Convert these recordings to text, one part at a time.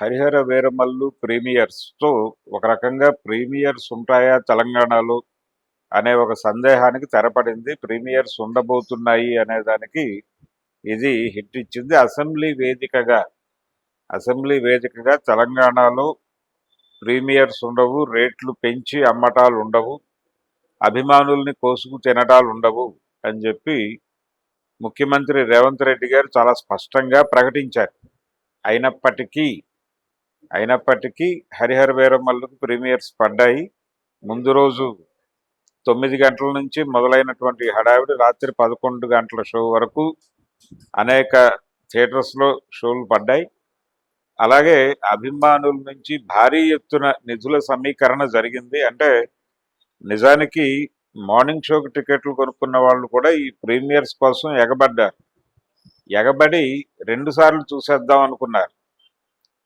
హరిహర వీరమల్లు ప్రీమియర్స్తో ఒక రకంగా ప్రీమియర్స్ ఉంటాయా తెలంగాణలో అనే ఒక సందేహానికి తెరపడింది. ప్రీమియర్స్ ఉండబోతున్నాయి అనేదానికి ఇది హిట్ ఇచ్చింది. అసెంబ్లీ వేదికగా అసెంబ్లీ వేదికగా తెలంగాణలో ప్రీమియర్స్ ఉండవు రేట్లు పెంచి అమ్మటాలు ఉండవు అభిమానుల్ని కోసుకు తినటాలు ఉండవు అని చెప్పి ముఖ్యమంత్రి రేవంత్ రెడ్డి గారు చాలా స్పష్టంగా ప్రకటించారు. అయినప్పటికీ అయినప్పటికీ హరిహర వీరమల్లుకు ప్రీమియర్స్ పడ్డాయి. ముందు రోజు తొమ్మిది గంటల నుంచి మొదలైనటువంటి హడావిడి రాత్రి పదకొండు గంటల షో వరకు అనేక థియేటర్స్లో షోలు పడ్డాయి. అలాగే అభిమానుల నుంచి భారీ ఎత్తున నిధుల సమీకరణ జరిగింది. అంటే నిజానికి మార్నింగ్ షోకి టికెట్లు కొనుక్కున్న వాళ్ళు కూడా ఈ ప్రీమియర్స్ కోసం ఎగబడ్డారు. ఎగబడి రెండు సార్లు చూసేద్దాం అనుకున్నారు.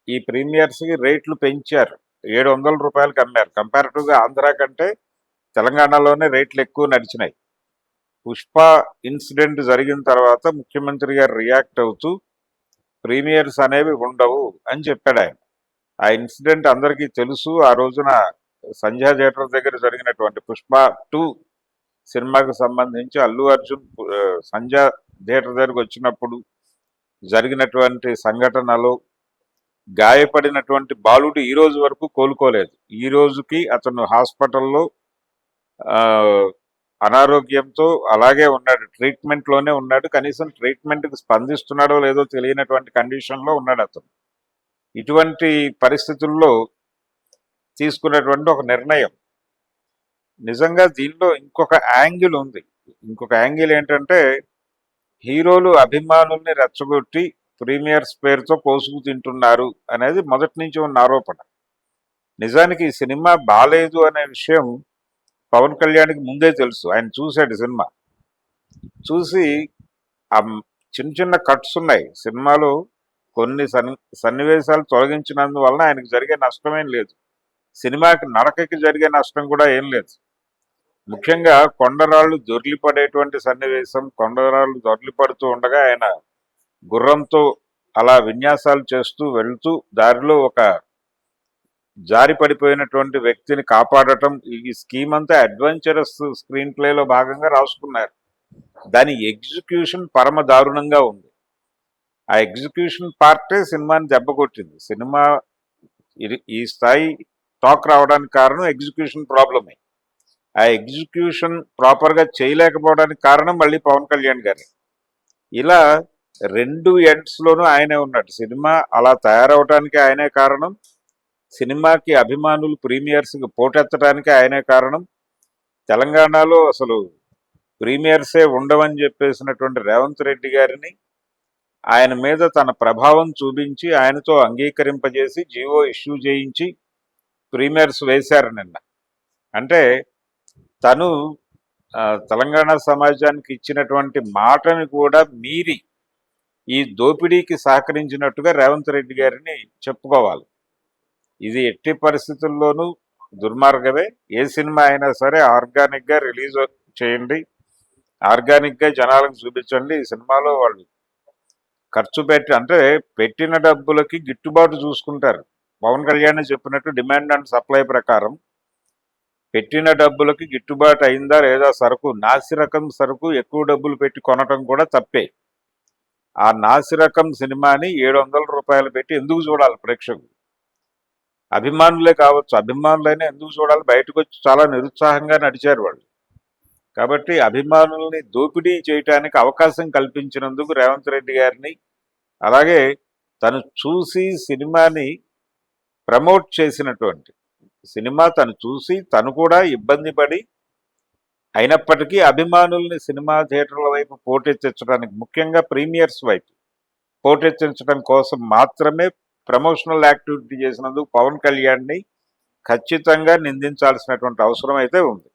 ఈ ప్రీమియర్స్కి రేట్లు పెంచారు. ఏడు వందల రూపాయలకి అమ్మారు. కంపారిటివ్గా ఆంధ్ర కంటే తెలంగాణలోనే రేట్లు ఎక్కువ నడిచినాయి. పుష్ప ఇన్సిడెంట్ జరిగిన తర్వాత ముఖ్యమంత్రి గారు రియాక్ట్ అవుతూ ప్రీమియర్స్ అనేవి ఉండవు అని చెప్పాడు ఆయన. ఆ ఇన్సిడెంట్ అందరికీ తెలుసు. ఆ రోజున సంధ్యా థియేటర్ దగ్గర జరిగినటువంటి పుష్ప టూ సినిమాకు సంబంధించి అల్లు అర్జున్ సంధ్యా థియేటర్ దగ్గరకు వచ్చినప్పుడు జరిగినటువంటి సంఘటనలో గాయపడినటువంటి బాలుడు ఈ రోజు వరకు కోలుకోలేదు. ఈ రోజుకి అతను హాస్పిటల్లో అనారోగ్యంతో అలాగే ఉన్నాడు. ట్రీట్మెంట్లోనే ఉన్నాడు. కనీసం ట్రీట్మెంట్కి స్పందిస్తున్నాడో లేదో తెలియనటువంటి కండిషన్లో ఉన్నాడు అతను. ఇటువంటి పరిస్థితుల్లో తీసుకున్నటువంటి ఒక నిర్ణయం. నిజంగా దీనిలో ఇంకొక యాంగిల్ ఉంది. ఇంకొక యాంగిల్ ఏంటంటే హీరోలు అభిమానుల్ని రెచ్చగొట్టి ప్రీమియర్స్ పేరుతో పోసుకు తింటున్నారు అనేది మొదటి నుంచి ఉన్న ఆరోపణ. నిజానికి ఈ సినిమా బాలేదు అనే విషయం పవన్ కళ్యాణ్కి ముందే తెలుసు. ఆయన చూశాడు సినిమా. చూసి ఆ చిన్న చిన్న కట్స్ ఉన్నాయి. సినిమాలో కొన్ని సన్నివేశాలు తొలగించినందువలన ఆయనకు జరిగే నష్టమేం లేదు. సినిమాకి నడకకి జరిగే నష్టం కూడా ఏం లేదు. ముఖ్యంగా కొండరాళ్ళు దొర్లిపడేటువంటి సన్నివేశం కొండరాళ్ళు దొర్లిపడుతూ ఉండగా ఆయన గుర్రంతో అలా విన్యాసాలు చేస్తూ వెళ్తూ దారిలో ఒక జారి పడిపోయినటువంటి వ్యక్తిని కాపాడటం ఈ స్కీమ్ అంతా అడ్వెంచరస్ స్క్రీన్ ప్లేలో భాగంగా రాసుకున్నారు. దాని ఎగ్జిక్యూషన్ పరమ దారుణంగా ఉంది. ఆ ఎగ్జిక్యూషన్ పార్టే సినిమాని దెబ్బకొట్టింది సినిమా ఇది- ఈ స్థాయి టాక్ రావడానికి కారణం ఎగ్జిక్యూషన్ ప్రాబ్లమే ఆ ఎగ్జిక్యూషన్ ప్రాపర్గా చేయలేకపోవడానికి కారణం మళ్ళీ పవన్ కళ్యాణ్ గారి. ఇలా రెండు ఎండ్స్లోనూ ఆయనే ఉన్నాడు. సినిమా అలా తయారవటానికి ఆయనే కారణం సినిమాకి అభిమానులు ప్రీమియర్స్కి పోటెత్తడానికి ఆయనే కారణం తెలంగాణలో అసలు ప్రీమియర్సే ఉండవని చెప్పేసినటువంటి రేవంత్ రెడ్డి గారిని ఆయన మీద తన ప్రభావం చూపించి ఆయనతో అంగీకరింపజేసి జీవో ఇష్యూ చేయించి ప్రీమియర్స్ వేశారు నిన్న. అంటే తను తెలంగాణ సమాజానికి ఇచ్చినటువంటి మాటని కూడా మీరి ఈ దోపిడీకి సహకరించినట్టుగా రేవంత్ రెడ్డి గారిని చెప్పుకోవాలి. ఇది ఎట్టి పరిస్థితుల్లోనూ దుర్మార్గమే. ఏ సినిమా అయినా సరే ఆర్గానిక్గా రిలీజ్ చేయండి. ఆర్గానిక్గా జనాలకు చూపించండి. ఈ సినిమాలో వాళ్ళు ఖర్చు పెట్టి అంటే పెట్టిన డబ్బులకి గిట్టుబాటు చూసుకుంటారు. పవన్ కళ్యాణ్ చెప్పినట్టు డిమాండ్ అండ్ సప్లై ప్రకారం పెట్టిన డబ్బులకి గిట్టుబాటు అయిందా లేదా సరుకు నాసి రకం సరుకు ఎక్కువ డబ్బులు పెట్టి కొనటం కూడా తప్పే. ఆ నాసిరకం సినిమాని ఏడు వందల రూపాయలు పెట్టి ఎందుకు చూడాలి ప్రేక్షకులు? అభిమానులే కావచ్చు అభిమానులైనా ఎందుకు చూడాలి? బయటకు వచ్చి చాలా నిరుత్సాహంగా నడిచారు వాళ్ళు. కాబట్టి అభిమానుల్ని దోపిడీ చేయటానికి అవకాశం కల్పించినందుకు రేవంత్ రెడ్డి గారిని అలాగే తను చూసి సినిమాని ప్రమోట్ చేసినటువంటి సినిమా తను చూసి తను కూడా ఇబ్బంది పడి అయినప్పటికీ అభిమానుల్ని సినిమా థియేటర్ల వైపు పోటెత్తించడానికి ముఖ్యంగా ప్రీమియర్స్ వైపు పోటెత్తించడం కోసం మాత్రమే ప్రమోషనల్ యాక్టివిటీ చేసినందుకు పవన్ కళ్యాణ్ని ఖచ్చితంగా నిందించాల్సినటువంటి అవసరం అయితే ఉంది.